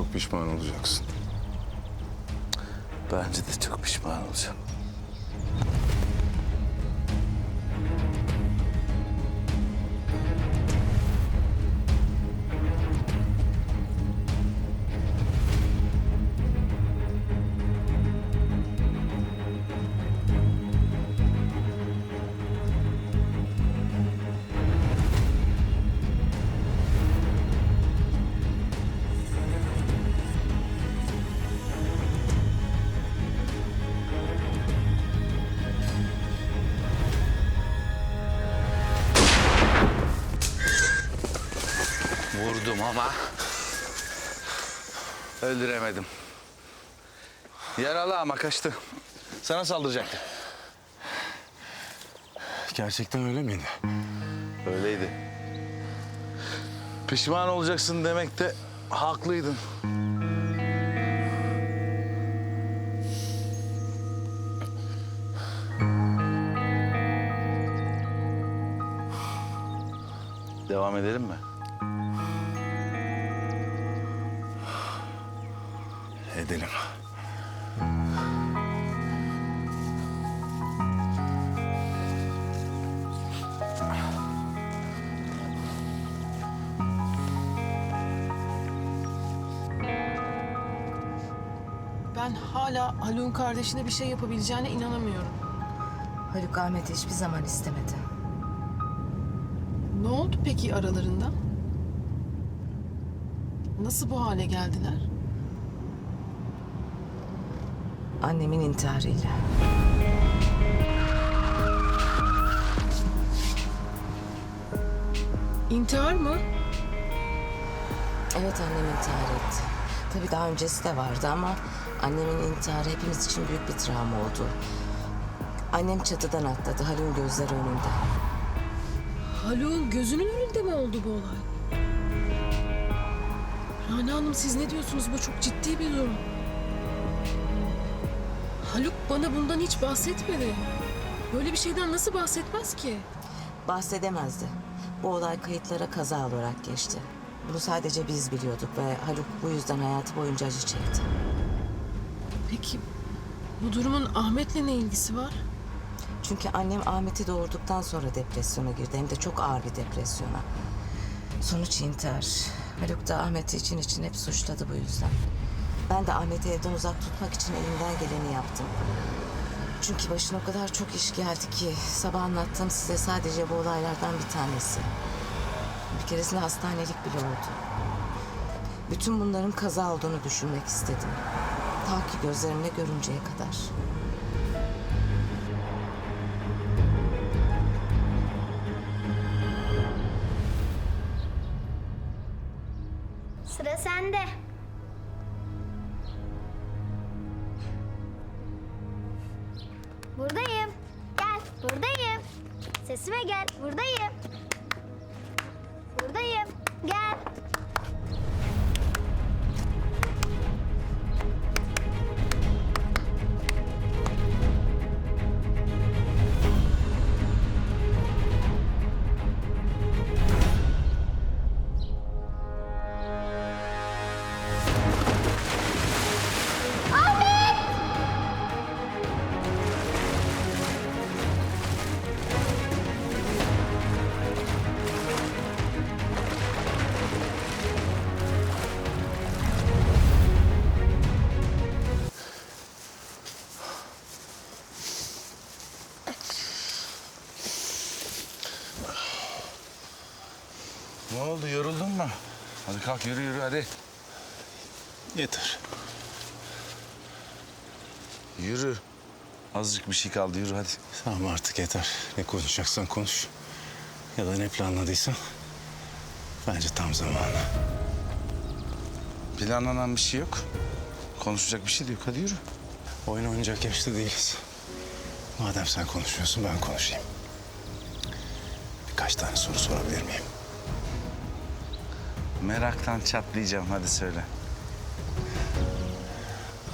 Çok pişman olacaksın. Bence de çok pişman olacağım. Vurdum ama öldüremedim. Yaralı ama kaçtı. Sana saldıracaktı. Gerçekten öyle miydi? Öyleydi. Pişman olacaksın demekte haklıydın. Devam edelim mi? Ben hala Haluk'un kardeşine bir şey yapabileceğine inanamıyorum. Haluk Ahmet'i hiçbir zaman istemedi. Ne oldu peki aralarında? Nasıl bu hale geldiler? Annemin intiharıyla. İntihar mı? Evet annem intihar etti. Tabii daha öncesi de vardı ama annemin intiharı hepimiz için büyük bir travma oldu. Annem çatıdan atladı Haluk'un gözleri önünde. Haluk'un gözünün önünde mi oldu bu olay? Rana Hanım siz ne diyorsunuz? Bu çok ciddi bir durum. Haluk bana bundan hiç bahsetmedi. Böyle bir şeyden nasıl bahsetmez ki? Bahsedemezdi. Bu olay kayıtlara kaza olarak geçti. Bunu sadece biz biliyorduk ve Haluk bu yüzden hayatı boyunca acı çekti. Peki bu durumun Ahmet'le ne ilgisi var? Çünkü annem Ahmet'i doğurduktan sonra depresyona girdi. Hem de çok ağır bir depresyona. Sonuç intihar. Haluk da Ahmet'i için için hep suçladı bu yüzden. Ben de Ahmet'i evden uzak tutmak için elimden geleni yaptım. Çünkü başına o kadar çok iş geldi ki sabah anlattığım size sadece bu olaylardan bir tanesi. Bir keresinde hastanelik bile oldu. Bütün bunların kaza olduğunu düşünmek istedim. Ta ki gözlerimle görünceye kadar. Sıra sende. Buradayım. Gel, buradayım. Sesime gel, buradayım. Ne oldu yoruldun mu? Hadi kalk yürü yürü hadi. Yeter. Yürü. Azıcık bir şey kaldı yürü hadi. Tamam artık yeter. Ne konuşacaksan konuş. Ya da ne planladıysan. Bence tam zamanı. Planlanan bir şey yok. Konuşacak bir şey de yok hadi yürü. Oyun oynayacak yaşta değiliz. Madem sen konuşuyorsun ben konuşayım. Birkaç tane soru sorabilir miyim? Meraktan çatlayacağım hadi söyle.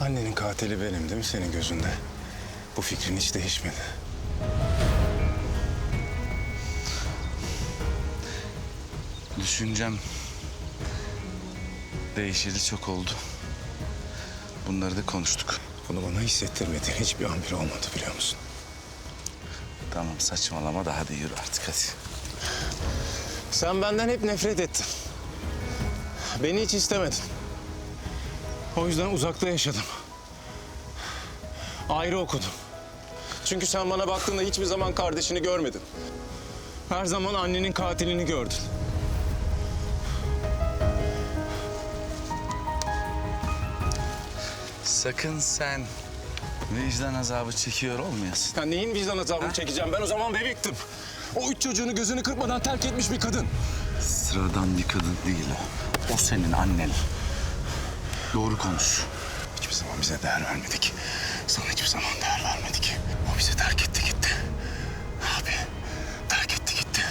Annenin katili benim değil mi senin gözünde? Bu fikrin hiç değişmedi. Düşüncem Değişeli çok oldu. Bunları da konuştuk. Bunu bana hissettirmediğin hiçbir an bile olmadı biliyor musun? Tamam saçmalama da hadi yürü artık hadi. Sen benden hep nefret ettin. Beni hiç istemedin. O yüzden uzakta yaşadım. Ayrı okudum. Çünkü sen bana baktığında hiçbir zaman kardeşini görmedin. Her zaman annenin katilini gördün. Sakın sen vicdan azabı çekiyor olmayasın. Sen neyin vicdan azabını çekeceğim? Ben o zaman bebektim. O üç çocuğunu gözünü kırpmadan terk etmiş bir kadın. Sıradan bir kadın değil o. O senin annen. Doğru konuş. Hiçbir zaman bize değer vermedik. Sana hiçbir zaman değer vermedik. O bizi terk etti gitti. Abi terk etti gitti.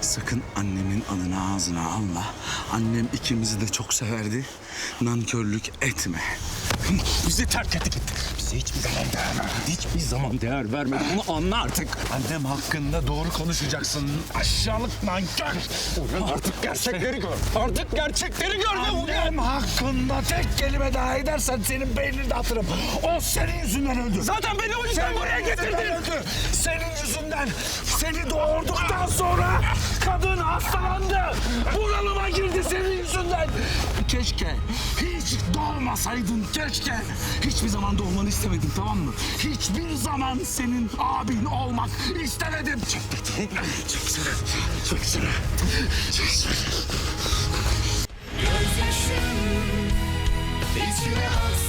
Sakın annemin adını ağzına alma. Annem ikimizi de çok severdi. Nankörlük etme. Bizi terk etti gitti. Bize hiçbir zaman değer vermedi. Hiçbir zaman değer vermedi. Bunu anla artık. Annem hakkında doğru konuşacaksın. Aşağılık nankör. Artık gerçekleri gör. Artık gerçekleri gör. be Uğur. Annem hakkında tek kelime daha edersen senin beynini de atırım. O senin yüzünden öldü. Zaten beni o yüzden buraya getirdin. öldü. Senin yüzünden. Seni doğurduktan sonra kadın hastalandı. Bunalıma girdi senin yüzünden. Keşke hiç doğmasaydın keşke. Hiçbir zaman doğmanı istemedim tamam mı? Hiçbir zaman senin abin olmak istemedim. Çekmedi. Çeksene. Çeksene. Çeksene. Gözyaşım içime aksa